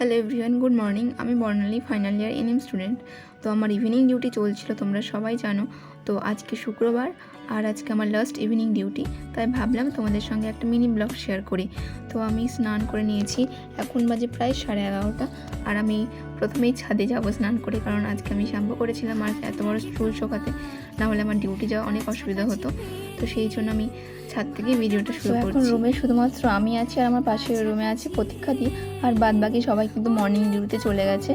Hello everyone good morning আমি Barnali final year NM student তো আমার ইভিনিং ডিউটি চলছিল, তোমরা সবাই জানো। তো আজকে শুক্রবার আর আজকে আমার লাস্ট ইভিনিং ডিউটি তাই ভাবলাম তোমাদের সঙ্গে একটা মিনি ব্লগ শেয়ার করি। তো আমি স্নান করে নিয়েছি। এখন বাজে প্রায় সাড়ে এগারোটা। আর আমি প্রথমেই ছাদে যাব স্নান করে, কারণ আজকে আমি শ্যাম্পু করেছিলাম আর এত বড় চুল শোকাতে। না হলে আমার ডিউটি যাওয়া অনেক অসুবিধা হতো। তো সেই জন্য আমি ছাদ থেকে ভিডিওটা শুরু এখন রুমে শুধুমাত্র আমি আছি আর আমার পাশের রুমে আছে প্রতীক্ষা দি। আর বাদ বাকি সবাই কিন্তু মর্নিং ডিউটিতে চলে গেছে।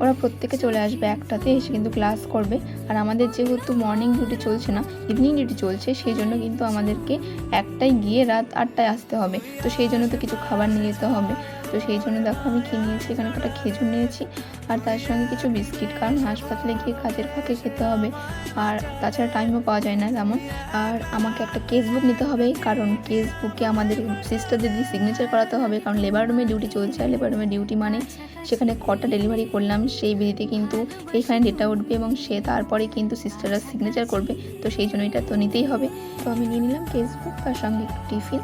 ওরা প্রত্যেকে চলে আসবে একটাতে, এসে কিন্তু ক্লাস করবে। আর আমাদের যেহেতু মর্নিং ডিউটি চলছে না ইভিনিং ডিউটি চলছে, সেই জন্য কিন্তু আমাদেরকে একটাই গিয়ে রাত আটটায় আসতে হবে। তো সেই জন্য তো কিছু খাবার নিয়ে যেতে হবে। তো সেই জন্য দেখো আমি কী নিয়েছি, এখানে একটা খেজুর নিয়েছি, আর তার সঙ্গে কিছু বিস্কিট, কারণ হাসপাতালে গিয়ে কাজের ফাঁকে খেতে হবে। আর তাছাড়া টাইমও পাওয়া যায় না তেমন। আর আমাকে একটা কেস বুক নিতে হবে, কারণ কেস বুকে আমাদের সিস্টারদের দিয়ে সিগনেচার করাতে হবে, কারণ লেবার রুমে ডিউটি চলছে। আর লেবার রুমে ডিউটি মানে সেখানে কটা ডেলিভারি করলাম সেই বিধিতে কিন্তু এইখানে ডেটা উঠবে এবং সে তারপরে কিন্তু সিস্টাররা সিগনেচার করবে। তো সেই জন্য এটা তো নিতেই হবে। তো আমি নিয়ে নিলাম কেস বুক তার সঙ্গে একটু টিফিন।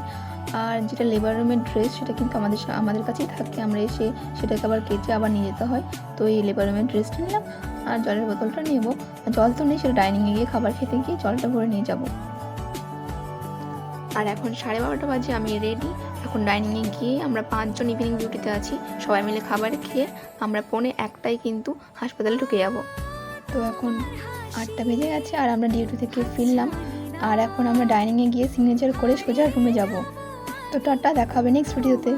আর যেটা লেবার রুমের ড্রেস সেটা কিন্তু আমাদের আমাদের কাছেই থাকে। আমরা এসে সেটাকে আবার কেচে আবার নিয়ে যেতে হয়। তো এই লেবার রুমের ড্রেসটা নিলাম আর জলের বোতলটা নেব। জল তো নেই, সেটা ডাইনিংয়ে গিয়ে খাবার খেতে গিয়ে জলটা ভরে নিয়ে যাব। আর এখন সাড়ে বারোটা বাজে, আমি রেডি এখন ডাইনিংয়ে গিয়ে আমরা পাঁচজন ইভিনিং ডিউটিতে আছি। সবাই মিলে খাবার খেয়ে আমরা পৌনে একটাই কিন্তু হাসপাতালে ঢুকে যাব। তো এখন আটটা বেজে গেছে আর আমরা ডিউটি থেকে ফিরলাম। আর এখন আমরা ডাইনিংয়ে গিয়ে সিগনেচার করে সোজা রুমে যাব। তো টাটা, দেখা হবে নেক্সট ভিডিওতে